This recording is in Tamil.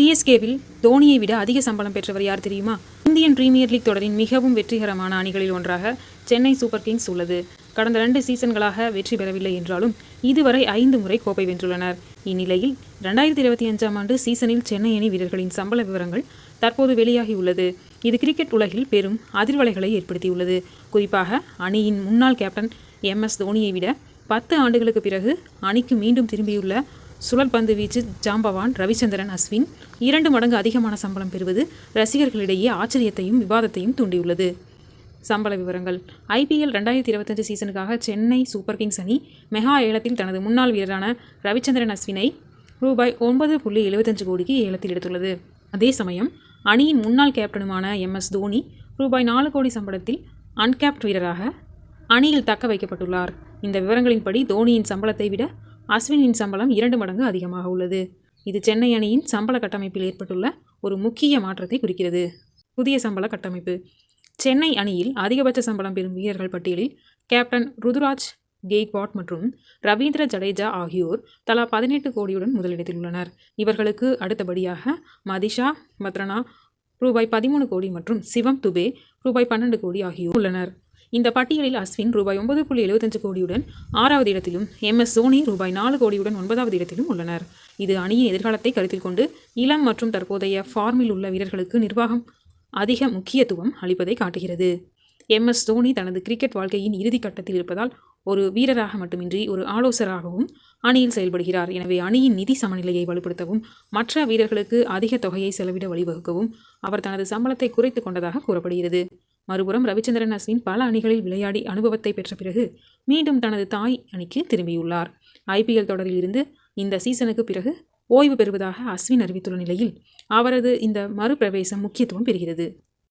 சிஎஸ்கேவில் தோனியை விட அதிக சம்பளம் பெற்றவர் யார் தெரியுமா? இந்தியன் பிரீமியர் லீக் தொடரின் மிகவும் வெற்றிகரமான அணிகளில் ஒன்றாக சென்னை சூப்பர் கிங்ஸ் உள்ளது. கடந்த ரெண்டு சீசன்களாக வெற்றி பெறவில்லை என்றாலும் இதுவரை ஐந்து முறை கோப்பை வென்றுள்ளனர். இந்நிலையில் ரெண்டாயிரத்தி இருபத்தி அஞ்சாம் ஆண்டு சீசனில் சென்னை அணி வீரர்களின் சம்பள விவரங்கள் தற்போது வெளியாகியுள்ளது இது கிரிக்கெட் உலகில் பெரும் அதிர்வலைகளை ஏற்படுத்தியுள்ளது. குறிப்பாக அணியின் முன்னாள் கேப்டன் எம் எஸ் தோனியை விட பத்து ஆண்டுகளுக்கு பிறகு அணிக்கு மீண்டும் திரும்பியுள்ள சுழற்பந்து வீச்சு ஜாம்பவான் ரவிச்சந்திரன் அஸ்வின். இரண்டு மடங்கு அதிகமான சம்பளம் பெறுவது ரசிகர்களிடையே ஆச்சரியத்தையும் விவாதத்தையும் தூண்டியுள்ளது. சம்பள விவரங்கள். ஐபிஎல் ரெண்டாயிரத்தி இருபத்தஞ்சு சீசனுக்காக சென்னை சூப்பர் கிங்ஸ் அணி மெகா ஏலத்தில் தனது முன்னாள் வீரரான ரவிச்சந்திரன் அஸ்வினை ரூபாய் ஒன்பது புள்ளி எழுபத்தஞ்சு கோடிக்கு ஏலத்தில் எடுத்துள்ளது. அதே சமயம் அணியின் முன்னாள் கேப்டனுமான எம். எஸ். தோனி ரூபாய் நாலு கோடி சம்பளத்தில் அன்கேப்ட் வீரராக அணியில் தக்க வைக்கப்பட்டுள்ளார். இந்த விவரங்களின்படி தோனியின் சம்பளத்தை விட அஸ்வினின் சம்பளம் இரண்டு மடங்கு அதிகமாக உள்ளது. இது சென்னை அணியின் சம்பள கட்டமைப்பில் ஏற்பட்டுள்ள ஒரு முக்கிய மாற்றத்தை குறிக்கிறது. புதிய சம்பள கட்டமைப்பு. சென்னை அணியில் அதிகபட்ச சம்பளம் பெறும் வீரர்கள் பட்டியலில் கேப்டன் ருதுராஜ் கெய்க்வாட் மற்றும் ரவீந்திர ஜடேஜா ஆகியோர் தலா பதினெட்டு கோடியுடன் முதலிடத்தில் உள்ளனர் இவர்களுக்கு அடுத்தபடியாக மதிஷா மத்ரனா ரூபாய் பதிமூணு கோடி மற்றும் சிவம் துபே ரூபாய் பன்னெண்டு கோடி ஆகியோர் உள்ளனர். இந்த பட்டியலில் அஸ்வின் ரூபாய் ஒன்பது புள்ளி எழுபத்தஞ்சு கோடியுடன் ஆறாவது இடத்திலும் எம் எஸ் தோனி ரூபாய் நாலு கோடியுடன் ஒன்பதாவது இடத்திலும் உள்ளனர். இது அணியின் எதிர்காலத்தை கருத்தில் கொண்டு இளம் மற்றும் தற்போதைய ஃபார்மில் உள்ள வீரர்களுக்கு நிர்வாகம் அதிக முக்கியத்துவம் அளிப்பதை காட்டுகிறது. எம் எஸ் தோனி தனது கிரிக்கெட் வாழ்க்கையின் இறுதி கட்டத்தில் இருப்பதால் ஒரு வீரராக மட்டுமின்றி ஒரு ஆலோசகராகவும் அணியில் செயல்படுகிறார். எனவே அணியின் நிதி சமநிலையை வலுப்படுத்தவும் மற்ற வீரர்களுக்கு அதிக தொகையை செலவிட வழிவகுக்கவும் அவர் தனது சம்பளத்தை குறைத்து கொண்டதாக கூறப்படுகிறது. மறுபுறம் ரவிச்சந்திரன் அஸ்வின் பல அணிகளில் விளையாடி அனுபவத்தை பெற்ற பிறகு மீண்டும் தனது தாய் அணிக்கு திரும்பியுள்ளார். ஐபிஎல் தொடரில் இருந்து இந்த சீசனுக்கு பிறகு ஓய்வு பெறுவதாக அஸ்வின் அறிவித்துள்ள நிலையில் அவரது இந்த மறுபிரவேசம் முக்கியத்துவம் பெறுகிறது.